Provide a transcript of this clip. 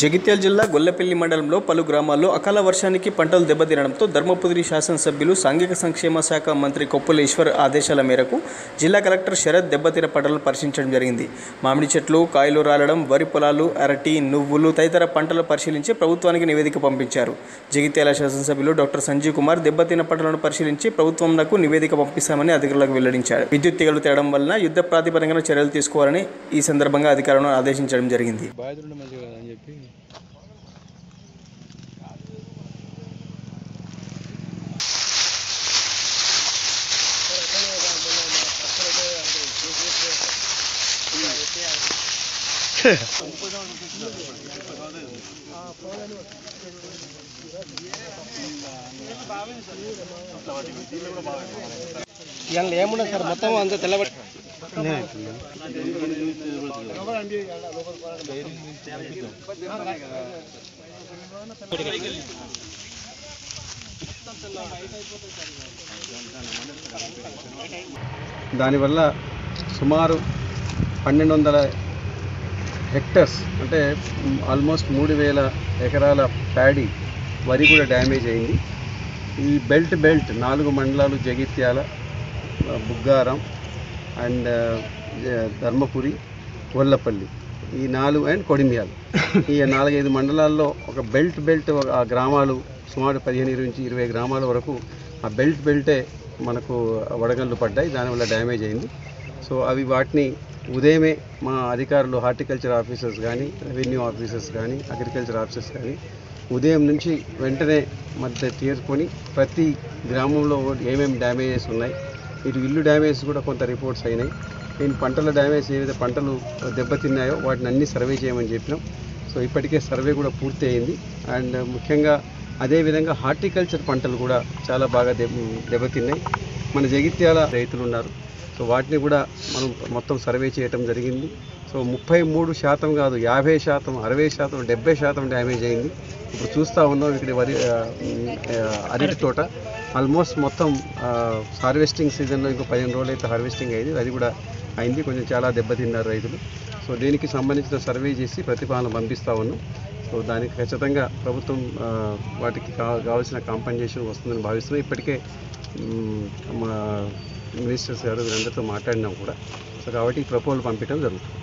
జగిత్యాల జిల్లా గొల్లపల్లి మండలంలో పలు గ్రామాల్లో అకాల వర్షానికి పంటలు దెబ్బతినడంతో ధర్మపురి శాసనసభ్యులు సాంఘిక సంక్షేమ శాఖ మంత్రి కొప్పుల ఈశ్వర్ ఆదేశాల మేరకు జిల్లా కలెక్టర్ శరత్ దెబ్బతిన పంటలను పరిశీలించడం జరిగింది. మామిడి చెట్లు కాయలు రాలడం వరి పొలాలు అరటి నువ్వులు తదితర పంటలు పరిశీలించి ప్రభుత్వానికి నివేదిక పంపించారు. జగిత్యాల శాసనసభ్యులు డాక్టర్ సంజీవ్ కుమార్ దెబ్బతిన పంటలను పరిశీలించి ప్రభుత్వంకు నివేదిక పంపిస్తామని అధికారులకు వెల్లడించారు. విద్యుత్ తీగలు తేవడం వలన యుద్ధ ప్రాతిపదికన చర్యలు తీసుకోవాలని ఈ సందర్భంగా అధికారులను ఆదేశించడం జరిగింది. మంచిగా అని చెప్పి ఇవాళ ఏమున్నా సార్ మొత్తం అంతా తెల్లబడి దానివల్ల సుమారు పన్నెండు వందల హెక్టర్స్ అంటే ఆల్మోస్ట్ మూడు వేల ఎకరాల ప్యాడీ వరి కూడా డ్యామేజ్ అయింది. ఈ బెల్ట్ బెల్ట్ నాలుగు మండలాలు జగిత్యాల బుగ్గారం అండ్ ధర్మపురి గొల్లపల్లి ఈ నాలుగు అండ్ కొడిమియాల్. ఈ నాలుగైదు మండలాల్లో ఒక బెల్ట్ బెల్ట్ ఆ గ్రామాలు సుమారు పదిహేను ఇరవై నుంచి ఇరవై గ్రామాల వరకు ఆ బెల్ట్ బెల్టే మనకు వడగళ్ళు పడ్డాయి దానివల్ల డ్యామేజ్ అయింది. సో అవి వాటిని ఉదయమే మా అధికారులు హార్టికల్చర్ ఆఫీసర్స్ కానీ రెవెన్యూ ఆఫీసర్స్ కానీ అగ్రికల్చర్ ఆఫీసర్స్ కానీ ఉదయం నుంచి వెంటనే మధ్య తీర్చుకొని ప్రతి గ్రామంలో ఏమేమి డ్యామేజెస్ ఉన్నాయి ఇటు ఇల్లు డ్యామేజ్ కూడా కొంత రిపోర్ట్స్ అయినాయి. నేను పంటల డ్యామేజ్ ఏవైతే పంటలు దెబ్బతిన్నాయో వాటిని అన్ని సర్వే చేయమని చెప్పినాం. సో ఇప్పటికే సర్వే కూడా పూర్తి అయింది. అండ్ ముఖ్యంగా అదేవిధంగా హార్టికల్చర్ పంటలు కూడా చాలా బాగా దెబ్బ దెబ్బతిన్నాయి. మన జగిత్యాల రైతులు ఉన్నారు. సో వాటిని కూడా మనం మొత్తం సర్వే చేయటం జరిగింది. సో ముప్పై మూడు శాతం కాదు యాభై శాతం అరవై శాతం డెబ్బై శాతం డ్యామేజ్ అయింది. ఇప్పుడు చూస్తూ ఉన్నాం ఇక్కడ వరి అరటి తోట. ఆల్మోస్ట్ మొత్తం హార్వెస్టింగ్ సీజన్లో ఇంకో పదిహేను రోజులు అయితే హార్వెస్టింగ్ అయింది అది కూడా అయింది. కొంచెం చాలా దెబ్బతిన్నారు రైతులు. సో దీనికి సంబంధించిన సర్వే చేసి ప్రతిపాదన పంపిస్తూ ఉన్నాం. సో దానికి ఖచ్చితంగా ప్రభుత్వం వాటికి కావాల్సిన కాంపన్సేషన్ వస్తుందని భావిస్తున్నాం. ఇప్పటికే మా మినిస్టర్స్ గారు వీరందరితో మాట్లాడినాం కూడా. సో కాబట్టి ఈ ప్రపోజల్ పంపించడం జరుగుతుంది.